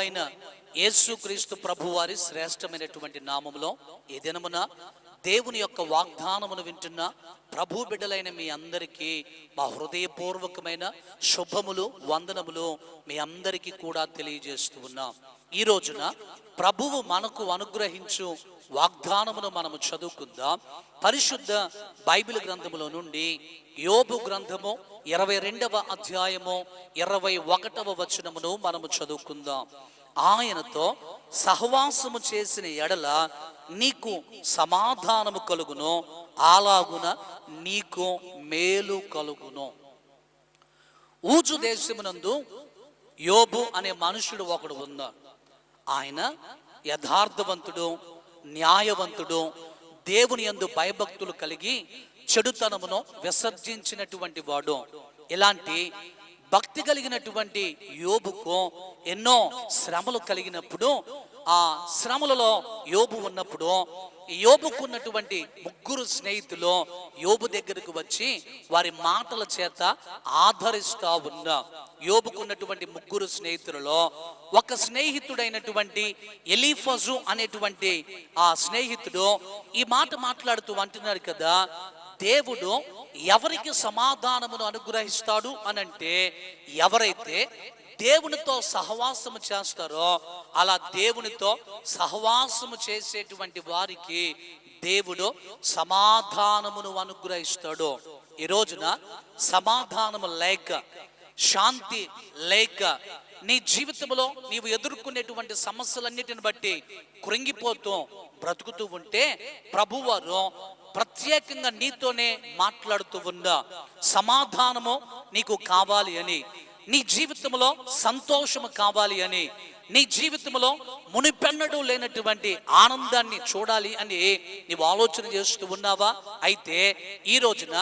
అయిన యేసుక్రీస్తు ప్రభువారి శ్రేష్టమైనటువంటి నామములో ఈ దినమున దేవుని యొక్క వాగ్దానమును వింటున్న ప్రభు బిడ్డలైన మీ అందరికీ మా హృదయపూర్వకమైన శుభములు వందనములు మీ అందరికీ కూడా తెలియజేస్తూ ఉన్నాం. ఈ రోజున ప్రభువు మనకు అనుగ్రహించు వాగ్దానమును మనము చదువుకుందాం. పరిశుద్ధ బైబిల్ గ్రంథములో నుండి యోబు గ్రంథము ఇరవై రెండవ అధ్యాయము ఇరవై ఒకటవ వచనమును మనము చదువుకుందాం. ఆయనతో సహవాసము చేసిన ఎడల నీకు సమాధానము కలుగును అలాగున నీకు మేలు కలుగును. ఊజు దేశమునందు యోబు అనే మనుషుడు ఒకడు ఉన్నాడు. ఆయన యథార్థవంతుడు న్యాయవంతుడు దేవుని యందు భయభక్తులు కలిగి చెడుతనమును విసర్జించినటువంటి వాడు. ఇలాంటి భక్తి కలిగినటువంటి యోబుకు ఎన్నో శ్రమలు కలిగినప్పుడు ఆ శ్రమలలో యోబు ఉన్నప్పుడు యోబుకున్నటువంటి ముగ్గురు స్నేహితులు యోబు దగ్గరకు వచ్చి వారి మాటల చేత ఆదరిస్తా ఉన్నా యోబుకున్నటువంటి ముగ్గురు స్నేహితులలో ఒక స్నేహితుడైనటువంటి ఎలీఫజు అనేటువంటి ఆ స్నేహితుడు ఈ మాట మాట్లాడుతూ అంటున్నారు కదా దేవుడు ఎవరికి సమాధానమును అనుగ్రహిస్తాడు? అనంటే ఎవరైతే దేవునితో సహవాసము చేస్తారో అలా దేవునితో సహవాసము చేసేటువంటి వారికి దేవుడు సమాధానమును అనుగ్రహిస్తాడు. ఈ రోజున సమాధానము లేక శాంతి లేక నీ జీవితంలో నీవు ఎదుర్కొనేటువంటి సమస్యలన్నిటిని బట్టి కృంగిపోతూ బ్రతుకుతూ ఉంటే ప్రభువారు ప్రత్యేకంగా నీతోనే మాట్లాడుతూ ఉందా సమాధానము నీకు కావాలి అని నీ జీవితంలో సంతోషము కావాలి అని నీ జీవితంలో మునిపెన్నడూ లేనటువంటి ఆనందాన్ని చూడాలి అని నీవు ఆలోచన చేస్తూ ఉన్నావా? అయితే ఈ రోజున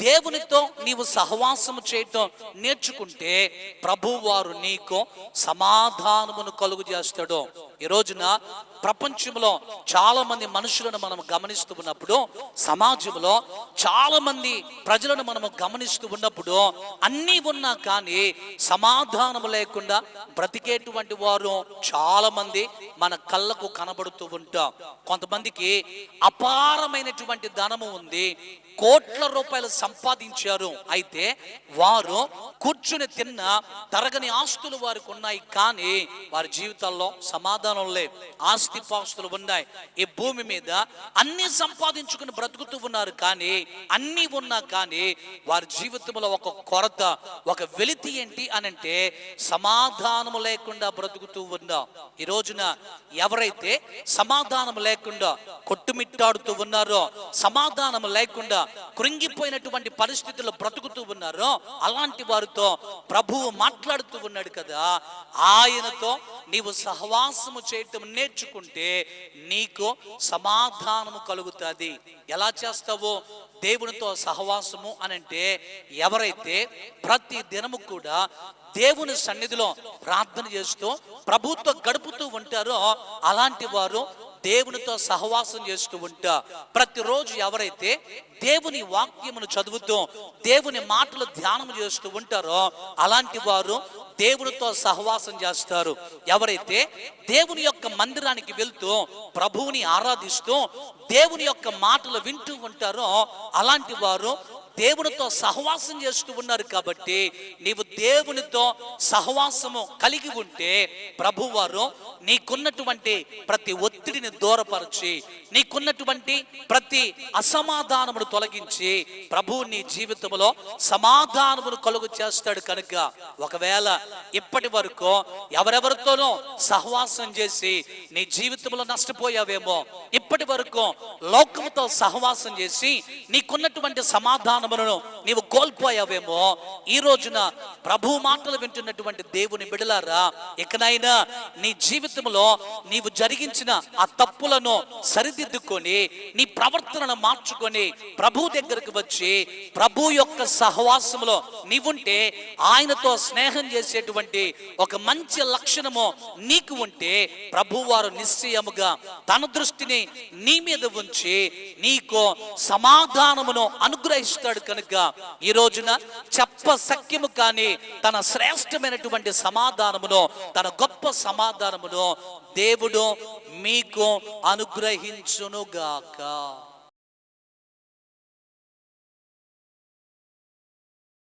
దేవునితో నీవు సహవాసము చేయటం నేర్చుకుంటే ప్రభువారు నీకు సమాధానమును కలుగు చేస్తాడు ఈ రోజున ప్రపంచంలో చాలా మంది మనుషులను మనం గమనిస్తూ ఉన్నప్పుడు సమాజంలో చాలా మంది ప్రజలను మనము గమనిస్తూ ఉన్నప్పుడు అన్నీ ఉన్నా కానీ సమాధానం లేకుండా బ్రతికేటువంటి వారు చాలా మంది మన కళ్ళకు కనబడుతూ ఉంటాం. కొంతమందికి అపారమైనటువంటి ధనము ఉంది కోట్ల రూపాయలు సంపాదించారు. అయితే వారు కూర్చుని తిన్న తరగని ఆస్తులు వారికి ఉన్నాయి కానీ వారి జీవితాల్లో సమాధానం లేదు ఆస్తి పాస్తులు ఉన్నాయి. ఈ భూమి మీద అన్ని సంపాదించుకుని బ్రతుకుతూ ఉన్నారు కానీ అన్ని ఉన్నా కానీ వారి జీవితంలో ఒక కొరత ఒక వెలితి ఏంటి అనంటే సమాధానము లేకుండా బ్రతుకుతూ ఉన్నా. ఈ రోజున ఎవరైతే సమాధానం లేకుండా కొట్టుమిట్టాడుతూ ఉన్నారో సమాధానం లేకుండా కృంగిపోయినటువంటి పరిస్థితుల్లో బ్రతుకుతూ ఉన్నారో అలాంటి వారితో ప్రభువు మాట్లాడుతూ ఉన్నాడు కదా ఆయనతో నీవు సహవాసం సహవాసము చేయటం నేర్చుకుంటే నీకు సమాధానము కలుగుతుంది. ఎలా చేస్తావో? దేవునితో సహవాసము అనంటే ఎవరైతే ప్రతి దినము కూడా దేవుని సన్నిధిలో ప్రార్థన చేస్తూ ప్రభుత్వ గడుపుతూ ఉంటారో అలాంటి వారు దేవునితో సహవాసం చేస్తూ ఉంటా. ప్రతిరోజు ఎవరైతే దేవుని వాక్యమును చదువుతూ దేవుని మాటలు ధ్యానం చేస్తూ ఉంటారో అలాంటి వారు దేవునితో సహవాసం చేస్తారు. ఎవరైతే దేవుని యొక్క మందిరానికి వెళ్తూ ప్రభువుని ఆరాధిస్తూ దేవుని యొక్క మాటలు వింటూ ఉంటారో అలాంటి వారు దేవునితో సహవాసం చేస్తూ ఉన్నారు కాబట్టి నీవు దేవునితో సహవాసము కలిగి ఉంటే ప్రభువారు నీకున్నటువంటి ప్రతి ఒత్తిడిని దూరపరిచి నీకున్నటువంటి ప్రతి అసమాధానమును తొలగించి ప్రభు నీ జీవితంలో సమాధానమును కలుగు చేస్తాడు కనుక ఒకవేళ ఇప్పటి వరకు ఎవరెవరితోనో సహవాసం చేసి నీ జీవితంలో నష్టపోయావేమో ఇప్పటి వరకు లోకంతో సహవాసం చేసి నీకున్నటువంటి సమాధానములను నీవు కోల్పోయావేమో. ఈ రోజున ప్రభు మాటలు వింటున్నటువంటి దేవుని బిడలారా ఇకనైనా నీ జీవితంలో నీవు జరిగించిన ఆ తప్పులను సరిదిద్దుకొని నీ ప్రవర్తనను మార్చుకొని ప్రభు దగ్గరకు వచ్చి ప్రభు యొక్క సహవాసములో నీవుంటే ఆయనతో స్నేహం చేసేటువంటి ఒక మంచి లక్షణము నీకు ఉంటే ప్రభు వారు నిశ్చయముగా తన దృష్టిని నీ మీద ఉంచి నీకు సమాధానమును అనుగ్రహిస్తాడు కనుక ఈ రోజున చెప్ప సఖ్యము కానీ తన శ్రేష్టమైనటువంటి సమాధానమును తన గొప్ప సమాధానమును దేవుడు మీకు అనుగ్రహించునుగాక.